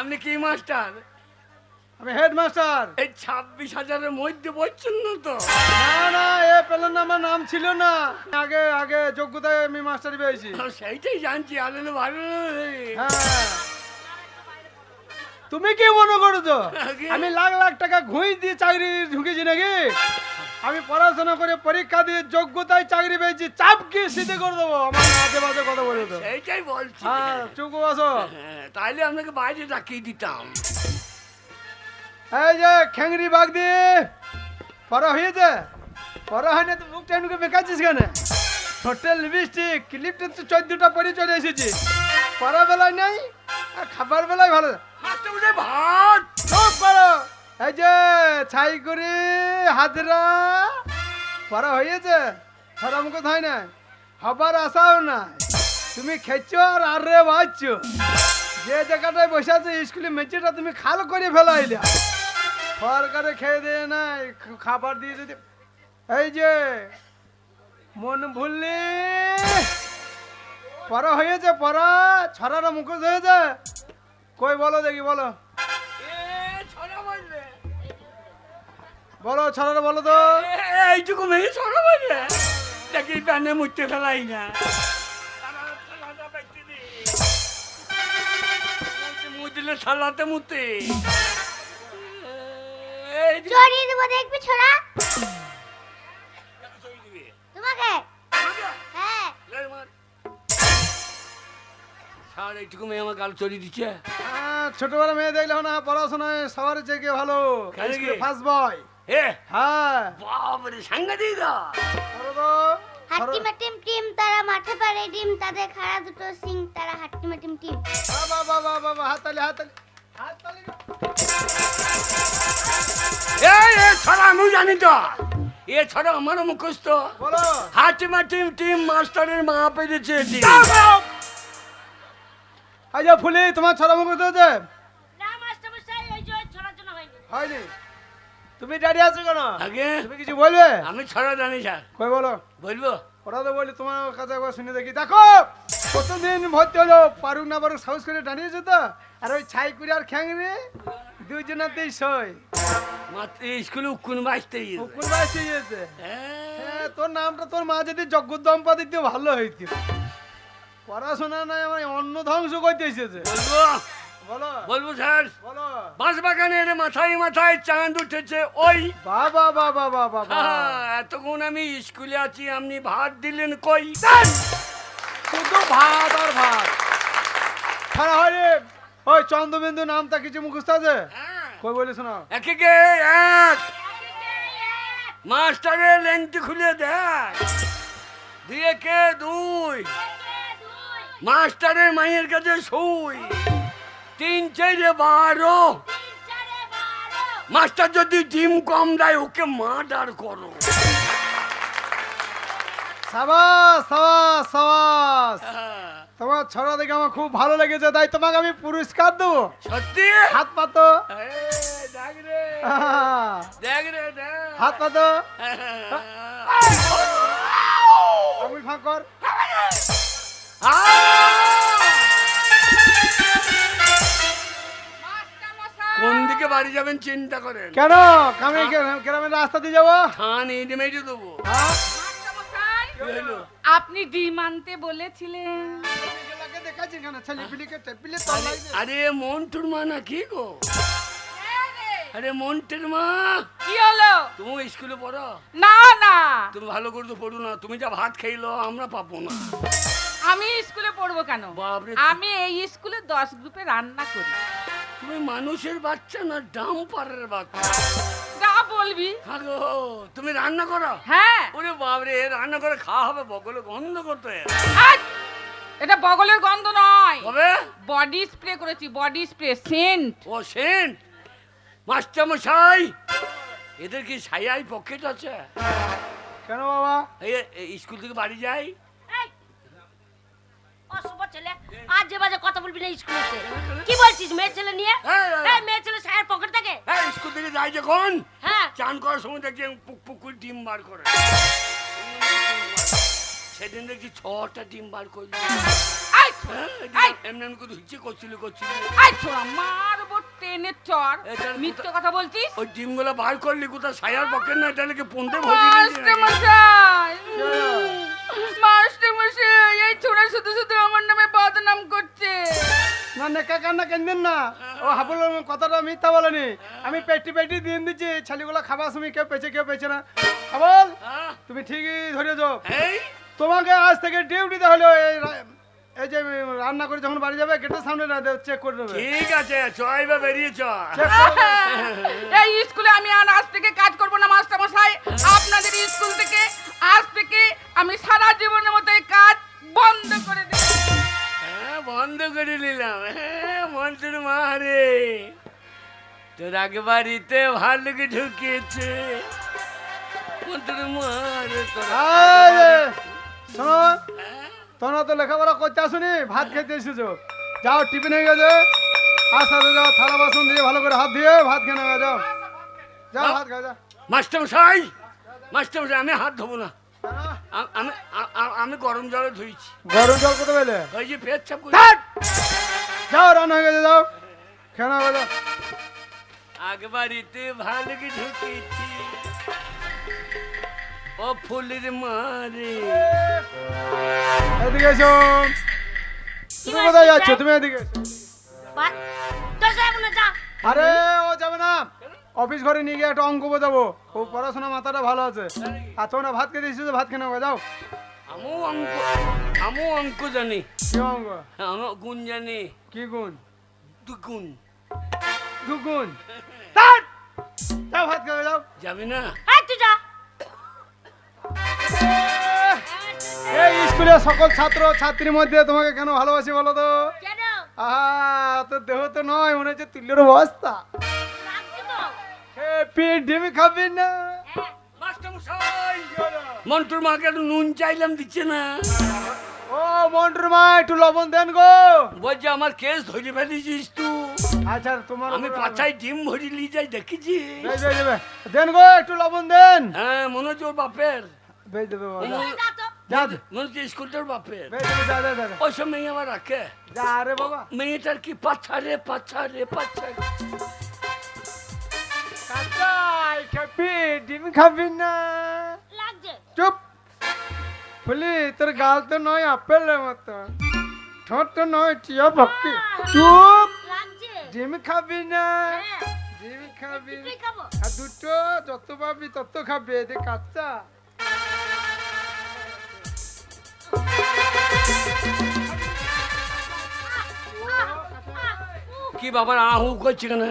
আপনি কি মাস্টার? আমি হেডমাস্টার। এই ছাব্বিশ হাজারের মধ্যে বলছেন না তো? না না এ পেলেন আমার নাম ছিল না। আগে আগে যোগ্যতায় আমি মাস্টারি পেয়েছি। সেইটাই জানছি আলাদা ভালো হ্যাঁ। তুমি কি মনে করছ? আমি লাখ লাখ টাকা ঘুষ দিয়ে চাকরি ঢুকেছি নাকি? আমি পড়াশোনা করে পরীক্ষা দিয়ে যোগ্যতায় চাকরি পেয়েছি চাপ কি সিদ্ধে করে দেবো। আমার মাঝে মাঝে কথা বলে তো এইটাই বলছি। হ্যাঁ চুপ বসো। হ্যাঁ, তাইলে আপনাকে বাইরে ডাকিয়ে দিতাম। এই যে খেংরি বাগ দিয়ে পড়া হয়েছে। পড়া হয়নি তো মুখটা এনুকে বেকাচ্ছিস কেন? হোটেল লিপস্টিক ক্লিপটা তো চোদ্দটা পরে চলে এসেছি। পড়া বেলায় নেই আর খাবার বেলায় ভালো। মশাই ভাত। চুপ করো। এই যে, ছাই করে, হাজরা। পড়া হয়েছে মুখ হয় না হবার আশাও না তুমি খেচ্ছ আর আর রে বাজছ যে জায়গাটায় বসে আছে, স্কুলে মেঝেটা তুমি খাল করে ফেলাইলে সরকারে খেয়ে দিয়ে নাই খাবার দিয়ে যদি এই যে, মন ভুললি। পড়া হয়েছে পড়া ছড়াটা মুখোশ হয়েছে কই বলো দেখি, বলো। বলো ছড়াটা বলো তো। এইটুকু মেয়ে ছড়া বাজবে দেখি প্যানে মুছতে ফেলাই না। ছাড়া, ছাড়াটা বেঁচে দি। মুছতে- মুছলে ছালাতে মুতে চড়িয়ে দেবো দেখবি ছোড়া? তোমাকে? হ্যাঁ। লের ছাড় এইটুকু মেয়ে আমার গাল চড়িয়ে দিচ্ছে। ছোটবেলা মেয়ে দেখলে না পড়াশোনায় সবার থেকে ভালো? ফার্স্ট বয় এ হ্যাঁ বাবারে সাংঘাতিক টিম তারা মাঠে পারে ডিম তাদের খাড়া দুটো সিং তারা টিম। এই ছড়া আমি জানি তো এ ছড়া আমারও মুখস্থ বলো হাটিমা টিম টিম মাস্টারের মা পেরেছে টিম। ফুলি তোমার ছড়া মুখ হয়েছে না মাস্টার মশাই ওই যে ছড়ার জন্য হয়নি হয়নি তুমি দাঁড়িয়ে আছো কেন? আগে? তুমি কিছু বলবে? আমি ছড়া জানি স্যার। কই বলো? বলব? ওরা তো বলি তোমার কাছে একবার শুনে দেখি। দেখো কতদিন ভর্তি হলো পারুক না পারুক সাহস করে দাঁড়িয়েছে তো? আর ওই ছাই কুড়ি আর খ্যাংরে দুইজনাতেই সই মাত্র স্কুলে উকুন বাঁচতে উকুল বাইসে গিয়েছে হ্যাঁ। তোর নামটা তোর মা যদি জগদ্দম্পা দিতে ভালো হইতো। পড়াশোনা নাই আমার অন্ন ধ্বংস করতে এসেছে। বলব? বলো বলব স্যার? বলো। বাঁশ বাগানের মাথায় মাথায় চাঁদ উঠেছে ওই। বাবা বাবা বাবা বাবা। এতক্ষণ আমি স্কুলে আছি আপনি ভাত দিলেন কই? শুধু ভাত আর ভাত। ছাড়া হয় ওই চন্দ্রবিন্দু নামটা কিছু মুখস্থ আছে? হ্যাঁ, কই বলি শোনা একে কে এক। মাস্টারের লেংটি খুলে দেখ। দিয়ে কে দুই। মাস্টারের মায়ের কাছে শুই। তিন চারে বারো। মাস্টার যদি ডিম কম দেয় ওকে মার্ডার করো। সাবাস সাবাস সাবাস। হ্যাঁ, তোমার ছড়া দেখে আমার খুব ভালো লেগেছে তাই তোমাকে আমি পুরস্কার দেবো। সত্যি? হাত পাতো। হাত পাতো। হ্যাঁ। আঙুল ফাঁক কোন দিকে বাড়ি যাবেন চিন্তা করেন। কেন? আমি গ্রামের রাস্তা দিয়ে যাব? থান ইট মেরে দেবো। হ্যাঁ? কি হলো? আপনি ডিম আনতে বলেছিলেন। দে। আরে মন্টুর মা না কি গো? আরে মন্টুর মা। কি হলো? তুমি স্কুলে পড়ো? না না। তুমি ভালো করে তো পড়ো না। তুমি যা ভাত খাইলো আমরা পাবো না। আমি স্কুলে পড়ব কেন? আমি এই স্কুলে দশ গ্রুপে রান্না করি। তুমি মানুষের বাচ্চা না ডাম্পারের বাচ্চা? যা বলবি। হ্যাঁ গো তুমি রান্না করো? হ্যাঁ। ওরে বাবরে রান্না করে খাওয়া হবে বগলে গন্ধ করতে এটা বগলের গন্ধ নয়। হবে বডি স্প্রে করেছি বডি স্প্রে সেন্ট। ও সেন্ট? মাস্টার মশাই এদের কি ছাই পকেট আছে? কেন বাবা? এই স্কুল থেকে বাড়ি যাই? ছেলে? আজ যে বাজে কথা বলবি না স্কুলে এসে। কি বলছিস মেয়ে ছেলে নিয়ে? হ্যাঁ, হ্যাঁ। এই মেয়ে ছেলে সায়ের পকেট থাকে? হ্যাঁ স্কুল থেকে যাই যখন। হ্যাঁ। চান করার সময় দেখছি পুক পুক ডিম বার করে। সেদিন দেখছি ছটা ডিম বার করল। হ্যাঁ! এমনি এমনি করে হিচ্ছে করছিল করছিল। আই ছোড়া মার ট্রেনের চর মিথ্যে কথা বলছিস? ওই ডিমগুলো বার করলি কোথায়? সায়ার পকেট না? এটা লিখে পন্দে ভরি মাস্টার মশাই এই ছোড়া শুধু শুধু আমার নামে বদনাম করছে। না নেকা কান্না কেনদিন না? ও হাবুল কথাটা মিথ্যা বলেনি। আমি পেটি পেটি দিন দিচ্ছি ছালিগুলো খাবার সময় কেউ পেয়েছে কেউ পেয়েছে না। হাবল তুমি ঠিকই ধরেছ। তোমাকে আজ থেকে ডিউটিতে হলো এই এই যে রান্না করে যখন বাড়ি যাবে গেটের সামনে না চেক করে নেবে। ঠিক আছে চয় বা বেরিয়ে চ এই স্কুলে আমি আর আজ থেকে কাজ করব না মাস্টার মশাই আপনাদের স্কুল থেকে আজ থেকে আমি সারা জীবনের মতো এই কাজ বন্ধ করে দেব হ্যাঁ বন্ধ করে নিলাম। হ্যাঁ মন্ত্রীর মারে তোর আগে বাড়িতে ভাল্লুকে ঢুকিয়েছে মন্ত্রীর মারে তোর শোনো তোমরা তো লেখাপড়া করতে আসুনি ভাত খেতে এসেছ। যাও টিফিন হয়ে গেছে আর সাথে যাও থালা বাসন দিয়ে ভালো করে হাত দিয়ে ভাত খেয়ে নেবে যাও। যাও ভাত খাও যাও। মাস্টার মশাই মাস্টার মশাই আমি হাত ধোবো না। আমি আমি গরম জলে ধুইছি। গরম জল কোথায় পেলে? ওই যে করে। ধ্যাৎ! যাও রান্না হয়ে গেছে যাও। খেয়ে নেবে যাও। আগে বাড়িতে ভাল্লুকে ঢুকিয়েছি ও ফুলের মারে। এদিকে এসো। তুমি কোথায় যাচ্ছ? তুমি এদিকে আরে ও যাবে না। অফিস ঘরে নিয়ে গিয়ে একটা অঙ্ক বোঝাবো। ও পড়াশোনা মাথাটা ভালো আছে। আর তোমরা ভাত খেতে এসেছ ভাত খেয়ে নেবে যাও। আমও অঙ্ক আমও অঙ্ক জানি। কি অঙ্ক? আমার গুণ জানি। কি গুণ? দুগুণ। দুগুণ! যাও ভাত খেয়ে যাও। যাবি না? তুই যা। এই স্কুলে সকল ছাত্র ছাত্রীর মধ্যে তোমাকে কেন ভালোবাসি বলো তো? কেন? আহা তোর দেহ তো নয় মনে হচ্ছে তুল্যের অবস্থা। লাগছে তো। হ্যাপি খাবি না। হ্যাঁ মন্টুর মাকে একটু নুন চাইলাম দিচ্ছে না। ও মন্টুর মা একটু লবণ দেন গো। বলছে আমার কেস ধরে ফেলেছিস তুই আচ্ছা তোমার আমি পাছায় ডিম ভরি নিয়ে যাই দেখেছি। দেন গো একটু লবণ দেন। হ্যাঁ মনে হচ্ছে ওর বাপের। দেবে বাবা, যা। যা তো যা দে। মনে হচ্ছে স্কুলটার বাপের। ওই সব মেয়ে আবার রাখে? যা রে বাবা। মেয়েটার কি পাচ্ছা রে পাচ্ছা রে পাচ্ছা রে। কাকাই খাবি ডিম খাবি না? লাগছে। চুপ। বলি তোর গাল তো নয় আপেলের মতো। ঠোঁট তো নয় টিয়া ভক্তি। চুপ। লাগছে। ডিম খাবি না? হ্যাঁ। ডিম খাবি আর দুটো যত পাবি তত খাবি। এতে কাঁচা কি বাবার আহু করছে কেন?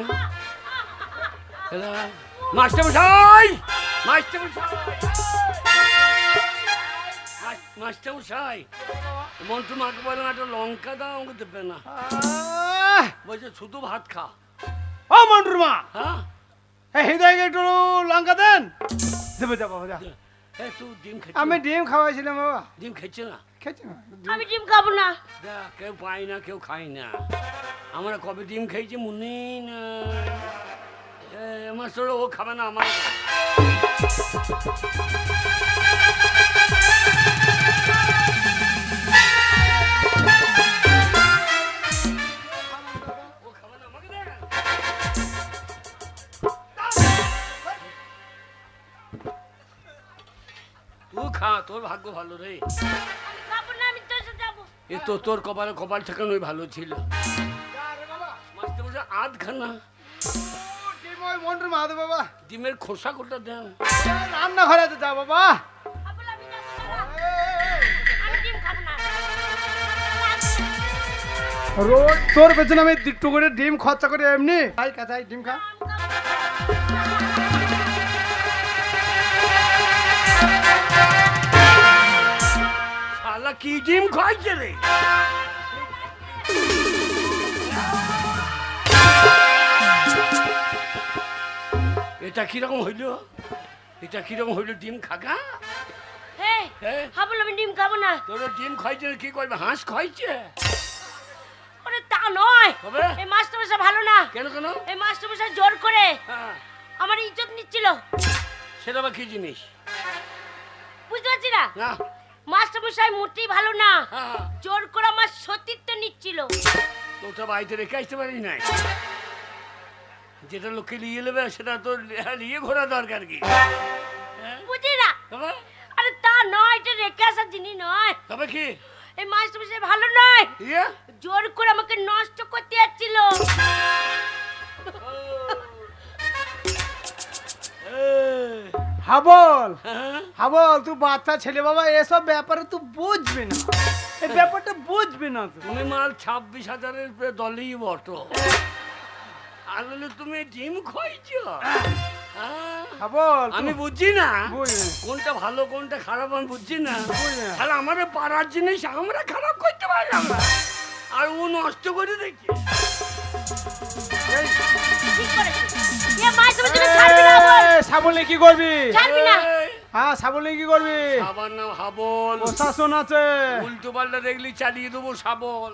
মাস্টার মশাই! মাস্টার মশাই! মাস্টার মশাই! মন্টু মাকে বলে না একটা লঙ্কা দাও আমাকে দেবে না। বলছে শুধু ভাত খা। ও মন্টুর মা! হ্যাঁ? হৃদয়কে একটু লঙ্কা দেন। দেবে খেতে। আমি ডিম খাওয়াইছিলাম বাবা। ডিম খেছে না? খেয়েছি না? আমি ডিম খাব না। দেখ কেউ পায় না কেউ খায় না। আমরা কবে ডিম খেয়েছি মুনি না। মাস্টার ও খাবে না আমার খা তোর ভাগ্য ভালো রে। এ তো তোর কপালে কপাল ঠেকানোই ভালো ছিল। আধখানা বাবা ডিমের খোসা কোটা দেন রান্না ঘরে যা বাবা রোজ তোর পেছনে আমি করে ডিম খরচা করে এমনি খাই কাঁচাই ডিম খা শালা কি ডিম খাইছে রে এটা কীরকম হইল? এটা কীরকম হইল ডিম খাগা? এই, হ্যাঁ আমি ডিম খাব না। তোর ডিম খাইছে কি করবে হাঁস খাইছে? ওরে তা নয়। তবে? এই মাস্টারমশাই ভালো না। কেন কেন? এই মাস্টারমশাই জোর করে। হ্যাঁ। আমার ইজ্জত নিচ্ছিল। সেটা বা কি জিনিস? বুঝতে পারছি না? না। মাস্টারমশাই মোটেই ভালো না। হ্যাঁ। জোর করে আমার সতীত্ব নিচ্ছিল। তোটা বাড়িতে রেখে আসতে পারি নাই। যেটা লোকে নিয়ে নেবে সেটা তো নিয়ে ঘোরা দরকার কি? হ্যাঁ? বুঝি না? আরে তা নয় এটা রেখে আসার জিনিস নয়। তবে কি? এই মাস্টার মশাই ভালো নয়। ইয়ে? জোর করে আমাকে নষ্ট করতে যাচ্ছিল। হাবল হ্যাঁ? হাবল তুই বাচ্চা ছেলে বাবা এসব ব্যাপারে তুই বুঝবি না। এই ব্যাপারটা বুঝবি না তুমি মাল ছাব্বিশ হাজারের দলেই বটো। আসলে তুমি ডিম খাইছ? হ্যাঁ? আমি বুঝছি না। কোনটা ভালো কোনটা খারাপ আমি বুঝছি না। তাহলে আমাদের পাড়ার জিনিস আমরা খারাপ করতে পারলাম না আর ও নষ্ট করে দেখি ঠিক করেছিস? এ মাস্টার মশাই ছাড়বি না বল এই, সাবলে কি করবি? ছাড়বি না। হ্যাঁ সাবলে কি করবি? সাবান নাম হাবল। প্রশাসন আছে। উল্টো পাল্টা দেখলি চালিয়ে দেবো সাবল।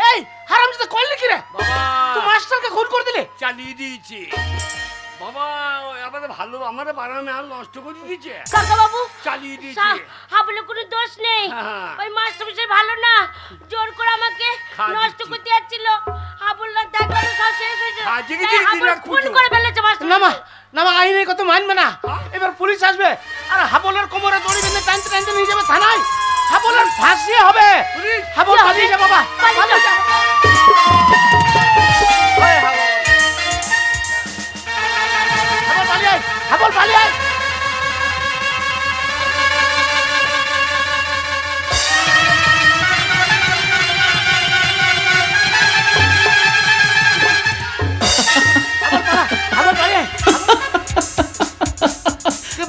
হ্যাঁ? হারাম যেতে করলি কি রে? বাবা। তুই মাস্টারকে খুন করে দিলে? চালিয়ে দিয়েছি। বাবা আমাদের ভালো আমাদের নষ্ট করে দিয়েছে। কাকা বাবু চালিয়ে দিয়েছে। হাবলে কোনো দোষ নেই। হ্যাঁ। ওই ভালো না। জোর করে আমাকে নষ্ট। করতে যাচ্ছিল। সব শেষ খুন করে ফেলেছে মাস্টার আইনের কত মানবে না। এবার পুলিশ আসবে। আর হাবলের কোমরে দড়ি বেঁধে টানতে টানতে নিয়ে যাবে থানায়। হাবলের ফাঁসি হবে। হাবল? বাবা আয়, পালিয়ে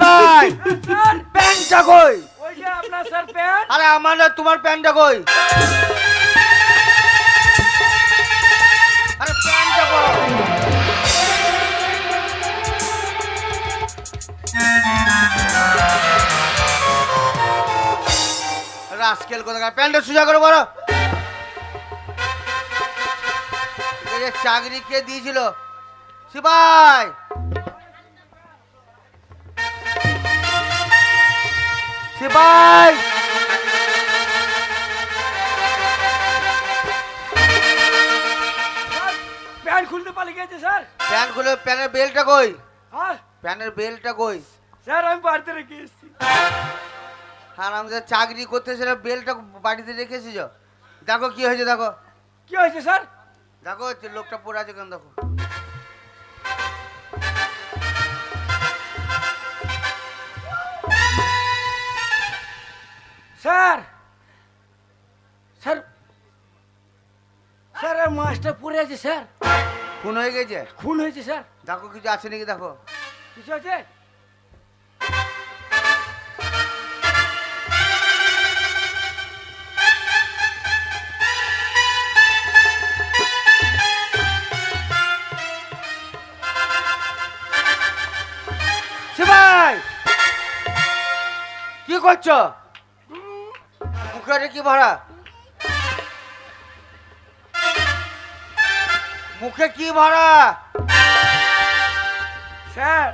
ভাই প্যান্টটা কই ওই যে আপনার স্যার প্যান্ট। আরে আমার না তোমার প্যান্টটা কই রাস্কেল কোথাকার? প্যান্টটা সোজা করে বলো। চাকরি কে দিয়েছিল? সিপাই সিপাই প্যান্ট খুলতে গেছে স্যার। প্যান্ট খুলে প্যান্টের বেলটা কই? হ্যাঁ প্যান্টের বেলটা কই? স্যার আমি বাড়িতে রেখে এসেছি। আর আমাদের চাকরি করতে সেটা বেলটা বাড়িতে রেখেছিস দেখো কি হয়েছে দেখো। কি হয়েছে স্যার? দেখো লোকটা পড়ে আছে কেন দেখো। স্যার! স্যার! স্যার মাছটা পড়ে আছে স্যার। খুন হয়ে গেছে? খুন হয়েছে স্যার। দেখো কিছু আছে নাকি দেখো। কিছু আছে? করছ মুখে কি ভরা মুখে কি ভরা স্যার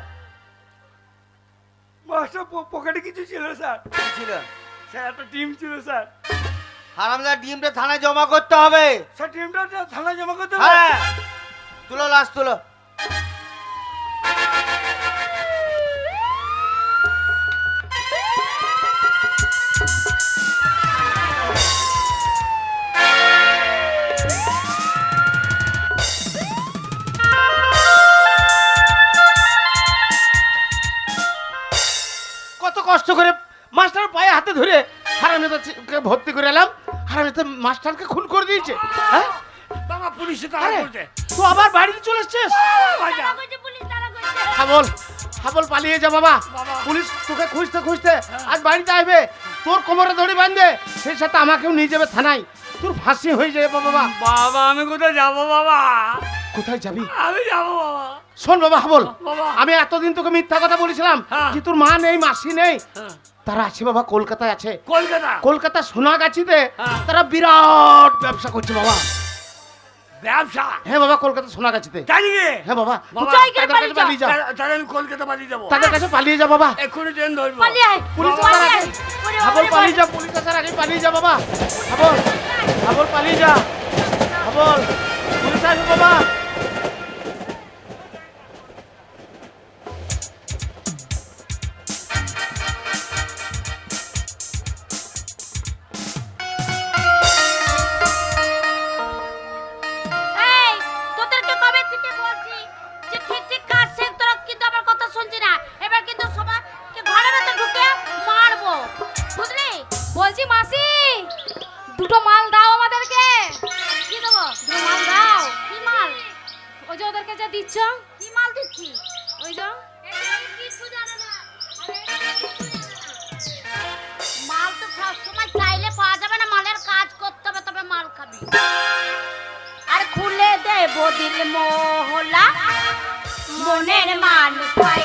মাছটা প- পকেটে কিছু ছিল স্যার। কি ছিল? স্যার একটা টিম ছিল স্যার। হারামদার ডিমটা থানায় জমা করতে হবে। স্যার টিমটা থানায় জমা করতে হবে। হ্যাঁ। তুলো লাশ তুলো। হাতে ধরে হারামিকে ভর্তি করে এলাম। হারামিতে মাস্টারকে খুন করে দিয়েছে। হ্যাঁ? বাবা পুলিশে তারা করছে। তো আবার বাড়িতে চলে এসছিস? হাবল হাবল পালিয়ে যা বাবা। পুলিশ তোকে খুঁজতে খুঁজতে আজ বাড়িতে আসবে। তোর কোমরে দড়ি বাঁধবে সেই সাথে আমাকেও নিয়ে যাবে থানায়। তোর ফাঁসি হয়ে যাবে বাবা বাবা। আমি কোথায় যাব বাবা? কোথায় যাবি? আমি যাব বাবা। শোন বাবা হাবল। আমি এতদিন তোকে মিথ্যা কথা বলেছিলাম হ্যাঁ। যে তোর মা নেই মাসি নেই? হ্যাঁ, তারা আছে বাবা কলকাতায় আছে। কলকাতা? কলকাতা সোনাগাছিতে হ্যাঁ। তারা বিরাট ব্যবসা করছে বাবা। ব্যবসা? হ্যাঁ বাবা কলকাতা সোনাগাছিতে। জানি গে হ্যাঁ বাবা পালিয়ে যাও। তাহলে- আমি কলকাতা পালিয়ে যাব। তাদের কাছে পালিয়ে যা বাবা। এক্ষুনি ট্রেন ধরবো। পালিয়ে পুলিশ পালিয়ে আগে যা পুলিশ আসার আগে পালিয়ে যা বাবা। হাবল। হাবল পালিয়ে যা। হাবল। পুলিশ আসবে বাবা। আর খুলে দেব দিল মোহলা। মনের মান পাই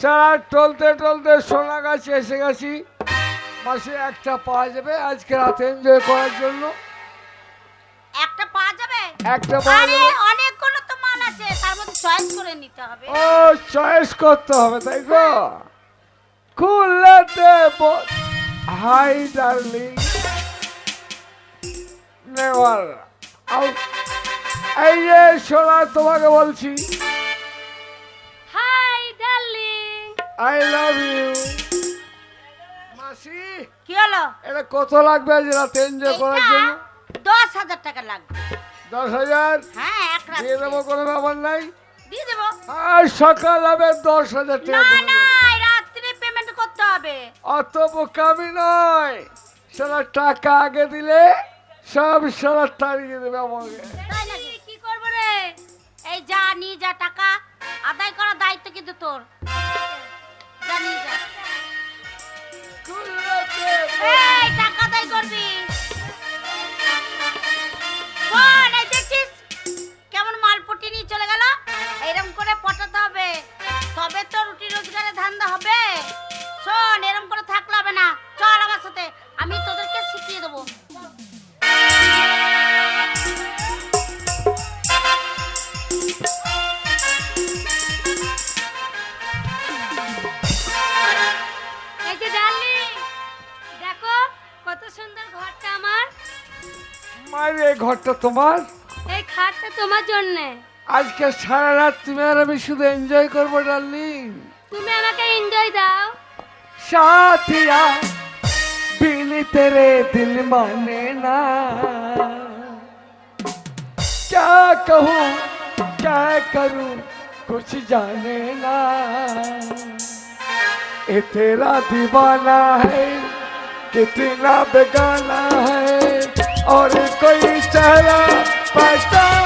সারা টলতে টলতে সোনা গাছে এসে গেছি। মাসি একটা পাওয়া যাবে আজকে রাতে এনজয় করার জন্য। একটা পাওয়া যাবে? একটা পাওয়া যাবে। অনেকগুলো তো মাল আছে তার মধ্যে চয়েস করে নিতে হবে। ও চয়েস করতে হবে তাই তো? খুলে দেব। হাই ডার্লিং নেওয়ার। এই যে সোনা তোমাকে বলছি। আই লাভ ইউ মাসি কি হলো? এটা কত লাগবে আজ রাতে? এনজয় করার জন্য? দশ হাজার টাকা লাগবে। দশ হাজার? হ্যাঁ এক রাত। দিয়ে দেবো কোনো ব্যাপার নাই? দিয়ে দেবো। আর সকাল হবে দশ হাজার টাকা। না না। রাত্রে পেমেন্ট করতে হবে। অত বোকামি নয়। সারা টাকা আগে দিলে সব সারা তাড়িয়ে দেবে আমাকে। তাই নাকি? কি করব রে? এই যা নিয়ে যা টাকা আদায় করার দায়িত্ব কিন্তু তোর। টাকা তাই করবি। তোমার এই খাটটা তোমার জন্যে আজকে সারা রাত তুমি আর আমি শুধু এনজয় করবো ডার্লিং তুমি আমাকে এনজয় দাও साथिया बिन तेरे दिल माने ना क्या कहूँ क्या करूँ कुछ जाने ना ये तेरा दीवाना है कितना बेगाना है Stella, by Stella.